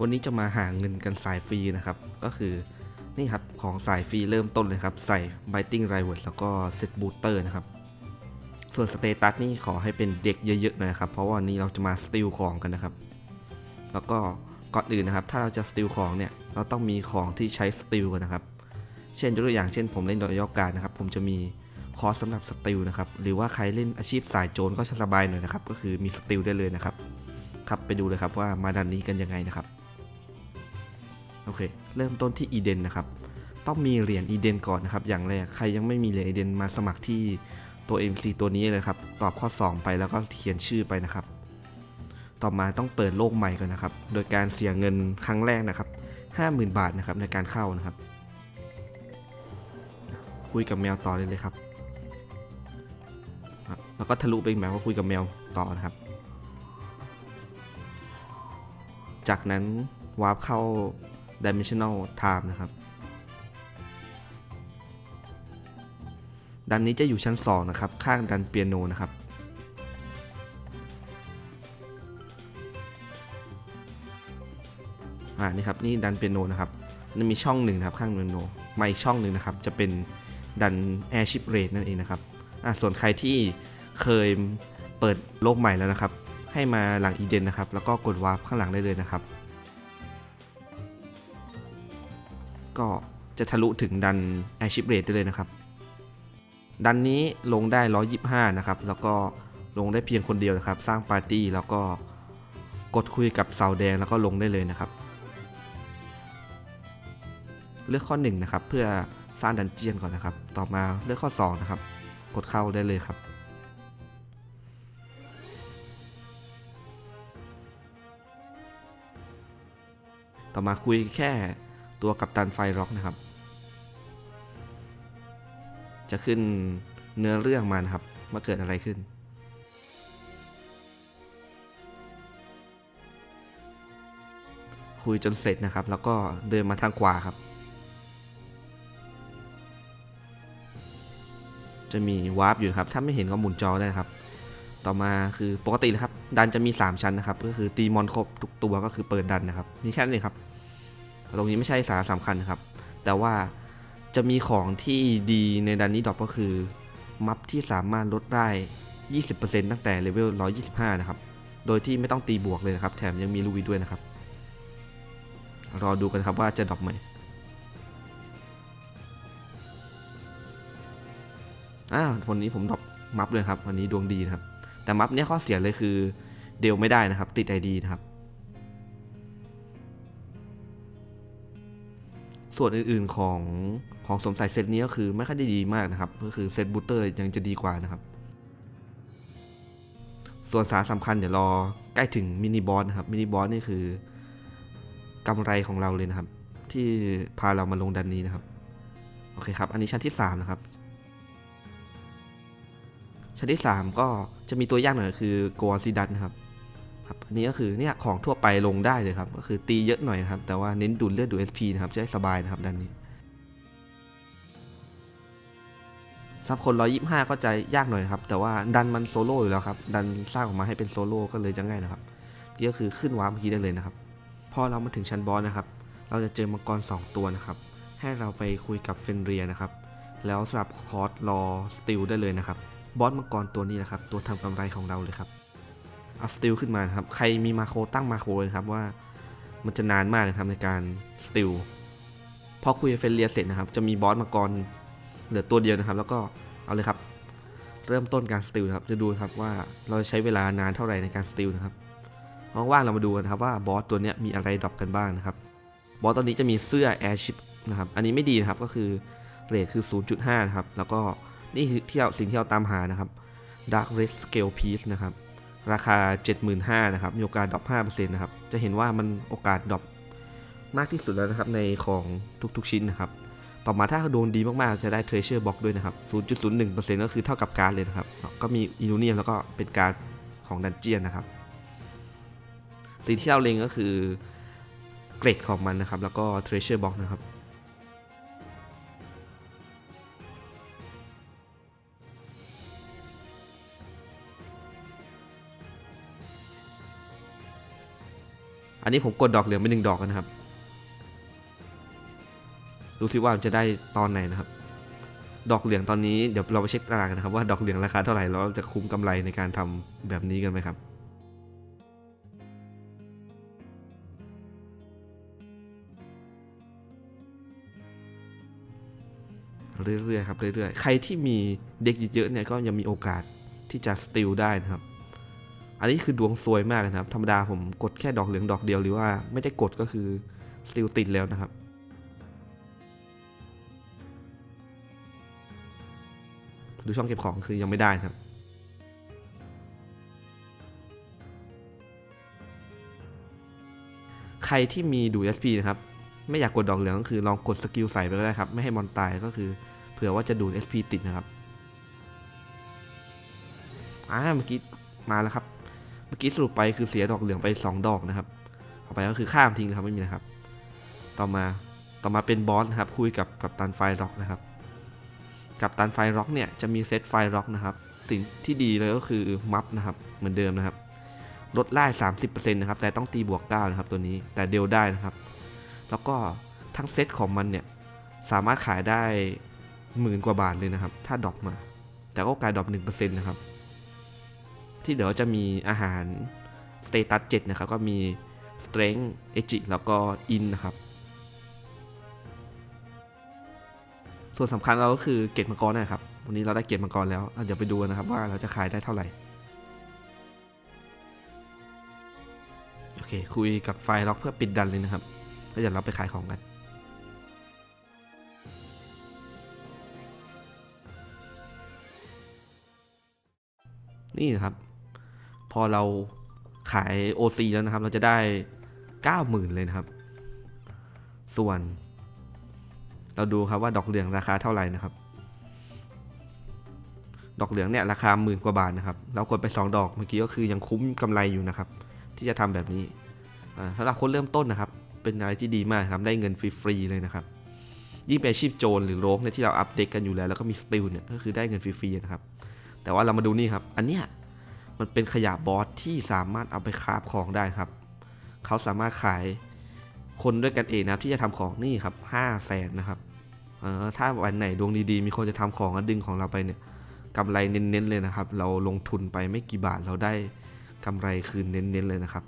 วันนี้จะมาหาเงินกันสายฟรีนะครับ ก็คือนี่ครับของสายฟรีเริ่มต้นเลยครับ ใส่ Biting r i v e r แล้วก็เซตบูสเตอร์นะครับ ส่วนสเตตัสนี่ขอให้เป็นเด็กเยอะๆหน่อยครับ เพราะว่าวันนี้เราจะมาสติลของกันนะครับ แล้วก็ก่อนอื่นนะครับ ถ้าเราจะสติลของเนี่ย เราต้องมีของที่ใช้สติลกันนะครับ เช่นยกตัวอย่างเช่นผมเล่นดอยอการนะครับ ผมจะมีคอร์สสำหรับสติลนะครับ หรือว่าใครเล่นอาชีพสายโจรก็สบายหน่อยนะครับ ก็คือมีสติลได้เลยนะครับ ครับไปดูเลยครับว่ามาดันนี้กันยังไงนะครับ โอเค เริ่มต้นที่อีเดนนะครับ ต้องมีเหรียญอีเดนก่อนนะครับ อย่างแรกใครยังไม่มีเหรียญอีเดนมาสมัครที่ตัว MC ตัวนี้เลยครับ ตอบข้อ 2 ไปแล้วก็เขียนชื่อไปนะครับ ต่อมาต้องเปิดโลกใหม่ก่อนนะครับ โดยการเสียเงินครั้งแรกนะครับ 50,000 บาทนะครับในการเข้านะครับ คุยกับแมวต่อเลยเลยครับ แล้วก็ทะลุไปอีกแมวก็คุยกับแมวต่อนะครับ จากนั้นวาร์ปเข้า dimensional time นะครับ ดันนี้จะอยู่ชั้น 2 นะครับ ข้างดันเปียโนนะครับ อ่า นี่ครับ นี่ดันเปียโนนะครับนี่มีช่องหนึ่งนะครับ ข้างเปียโนมาอีกช่องหนึ่งนะครับ จะเป็นดัน airship raid นั่นเองนะครับ อ่า ส่วนใครที่เคยเปิดโลกใหม่แล้วนะครับ ให้มาหลังอีเดนนะครับ แล้วก็กดวาร์ปข้างหลังได้เลยนะครับ ก็จะทะลุถึงดัน airship raid ได้เลยนะครับ ดันนี้ลงได้ 125 นะครับ แล้วก็ลงได้เพียงคนเดียวนะครับ สร้างปาร์ตี้แล้วก็กดคุยกับเสาแดงแล้วก็ลงได้เลยนะครับ เลือกข้อ1นะครับเพื่อสร้างดันเจียนก่อนนะครับ ต่อมาเลือกข้อ2นะครับ กดเข้าได้เลยครับต่อมาคุยแค่ ตัวกับตันไฟร็อกนะครับ จะขึ้นเนื้อเรื่องมานะครับว่าเกิดอะไรขึ้น คุยจนเสร็จนะครับ แล้วก็เดินมาทางขวาครับ จะมีวาร์ปอยู่ครับ ถ้าไม่เห็นก็หมุนจอได้ครับต่อมาคือปกตินะครับ ดันจะมี 3 ชั้นนะครับ ก็คือตีมอนครบทุกตัวก็คือเปิดดันนะครับ มีแค่นั้ครับ ตรงนี้ไม่ใช่สาระสำคัญนะครับ แต่ว่าจะมีของที่ดีในดันนี้ดรอปก็คือ มัฟที่สามารถลดได้ 20%ตั้งแต่เลเวล 125 นะครับ โดยที่ไม่ต้องตีบวกเลยนะครับ แถมยังมีลูวิด้วยนะครับ รอดูกันครับว่าจะดรอปไหมอ้าวันนี้ผมดรอปมัฟเลยครับ วันนี้ดวงดีนะครับ แต่มัฟเนี้ยข้อเสียเลยคือ เดลไม่ได้นะครับ ติด ID นะครับ ส่วนอื่นๆของของสมใส่เซตนี้ก็คือไม่ค่อยได้ดีมากนะครับ ก็คือเซตบูตเตอร์ยังจะดีกว่านะครับ ส่วนสารสำคัญเดี๋ยวรอใกล้ถึงมินิบอสนะครับมินิบอสนี่คือกำไรของเราเลยนะครับ ที่พาเรามาลงดันนี้นะครับโอเคครับ อันนี้ชั้นที่ 3 นะครับ ชั้นที่ 3 ก็จะมีตัวยากหน่อยคือโกอซิดันนะครับ ครับอันนี้ก็คือเนี่ยของทั่วไปลงได้เลยครับ ก็คือตีเยอะหน่อยครับ แต่ว่าเน้นดูดเลือดดู SP นะครับ จะได้สบายนะครับด้านนี้สำหรับคน 125 ก็จะยากหน่อยครับ แต่ว่าดันมันโซโล่อยู่แล้วครับ ดันสร้างออกมาให้เป็นโซโล่ก็เลยจะง่ายนะครับนี่ก็คือขึ้นว้าเมื่อกี้ได้เลยนะครับ พอเรามาถึงชั้นบอสนะครับ เราจะเจอมังกร 2 ตัวนะครับ ให้เราไปคุยกับเฟนเรียนะครับ แล้วสลับคอร์สรอสติลได้เลยนะครับ บอสมังกรตัวนี้นะครับ ตัวทำกำไรของเราเลยครับ อาสติลขึ้นมานครับ ใครมีมาโครตั้งมาโครเลยครับว่ามันจะนานมากนะครับในการสติลพอคุยเฟนเรียเสร็จนะครับ จะมีบอสมังกรเหลือตัวเดียวนะครับ แล้วก็เอาเลยครับ เริ่มต้นการสติลนะครับจะดูครับว่าเราจะใช้เวลานานเท่าไหร่ในการสติลนะครับว่างๆเรามาดูกันครับว่าบอสตัวนี้มีอะไรดรอปกันบ้างนะครับบอสตัวนี้จะมีเสื้อ Airship นะครับอันนี้ไม่ดีนะครับก็คือเรทคือ 0.5 นะครับ แล้วก็นี่คือที่เราสิ่งที่เราตามหานะครับ Dark Red Scale Piece นะครับ ราคา 75,000นะครับ มีโอกาสดรอป5%นะครับ จะเห็นว่ามันโอกาสดรอปมากที่สุดแล้วนะครับในของทุกๆชิ้นนะครับ ต่อมาถ้าโดนดีมากๆ จะได้ Treasure Box ด้วยนะครับ 0.01%ก็คือเท่ากับการเลยนะครับ ก็มีอินูเนียมแล้วก็เป็นการของดันเจียนนะครับ สิ่งที่เราเล็งก็คือเกรดของมันนะครับ แล้วก็ Treasure Box นะครับ อันนี้ผมกดดอกเหลืองไปหนึ่งดอกกันนะครับ ดูสิว่าจะได้ตอนไหนนะครับ ดอกเหลืองตอนนี้เดี๋ยวเราไปเช็คตารางกันนะครับ ว่าดอกเหลืองราคาเท่าไหร่แล้วเราจะคุ้มกำไรในการทำแบบนี้กันไหมครับเรื่อยๆครับเรื่อยๆ ใครที่มีเด็กเยอะๆเนี่ยก็ยังมีโอกาสที่จะสติลได้นะครับ อันนี้คือดวงซวยมากนะครับ ธรรมดาผมกดแค่ดอกเหลืองดอกเดียวหรือว่าไม่ได้กดก็คือสติลติดแล้วนะครับ ดูช่องเก็บของคือยังไม่ได้ครับใครที่มีดู SP นะครับ ไม่อยากกดดอกเหลืองก็คือลองกดสกิลใส่ไปก็ได้ครับ ไม่ให้มอนตายก็คือเผื่อว่าจะดูด SP ติดนะครับ อ่าเมื่อกี้มาแล้วครับ เมื่อกี้สรุปไปคือเสียดอกเหลืองไป 2 ดอกนะครับต่อไปก็คือข้ามทิ้งนะครับไม่มีนะครับ ต่อมาต่อมาเป็นบอสนะครับคุยกับกับตันไฟร็อกนะครับ กับตันไฟร็อกเนี่ยจะมีเซตไฟร็อกนะครับ สิ่งที่ดีเลยก็คือมัฟนะครับเหมือนเดิมนะครับลดไล่30%นะครับแต่ต้องตีบวก9นะครับตัวนี้แต่เดลได้นะครับ แล้วก็ทั้งเซตของมันเนี่ยสามารถขายได้หมื่นกว่าบาทเลยนะครับ ถ้าดรอปมา แต่ก็โอกาสดรอป1%นะครับ ที่เดี๋ยวจะมีอาหารสเตตัส7นะครับ ก็มี Strength เอจิแล้วก็ In นะครับ ส่วนสำคัญเราก็คือเกตมังกรนะครับ วันนี้เราได้เกตมังกรแล้ว เราเดี๋ยวไปดูนะครับว่าเราจะขายได้เท่าไหร่ โอเค คุยกับไฟล็อกเพื่อปิดดันเลยนะครับ แล้วเดี๋ยวเราไปขายของกันนี่นะครับ อเราขาย OC แล้วนะครับ เราจะได้ 90,000 เลยนะครับ ส่วน เราดูครับว่าดอกเหลืองราคาเท่าไหร่นะครับ ดอกเหลืองเนี่ยราคาหมื่นกว่าบาทนะครับ เรากดไป 2 ดอกเมื่อกี้ก็คือยังคุ้มกำไรอยู่นะครับ ที่จะทำแบบนี้อ่าสำหรับคนเริ่มต้นนะครับ เป็นอะไรที่ดีมากครับ ได้เงินฟรีๆเลยนะครับ ยิ่งเป็นอาชีพโจรหรือโรกเนี่ยที่เราอัปเดตกันอยู่แล้ว แล้วก็มีสติลเนี่ยก็คือได้เงินฟรีๆนะครับ แต่ว่าเรามาดูนี่ครับ อันเนี้ย มันเป็นขยะบอสที่สามารถเอาไปคราฟของได้ครับ เขาสามารถขายคนด้วยกันเองนะครับที่จะทำของนี่ครับห้าแสนนะครับเออถ้าวันไหนดวงดีๆ มีคนจะทำของแล้วดึงของเราไปเนี่ยกำไรเน้นๆเลยนะครับ เราลงทุนไปไม่กี่บาทเราได้กำไรคืนเน้นๆเลยนะครับ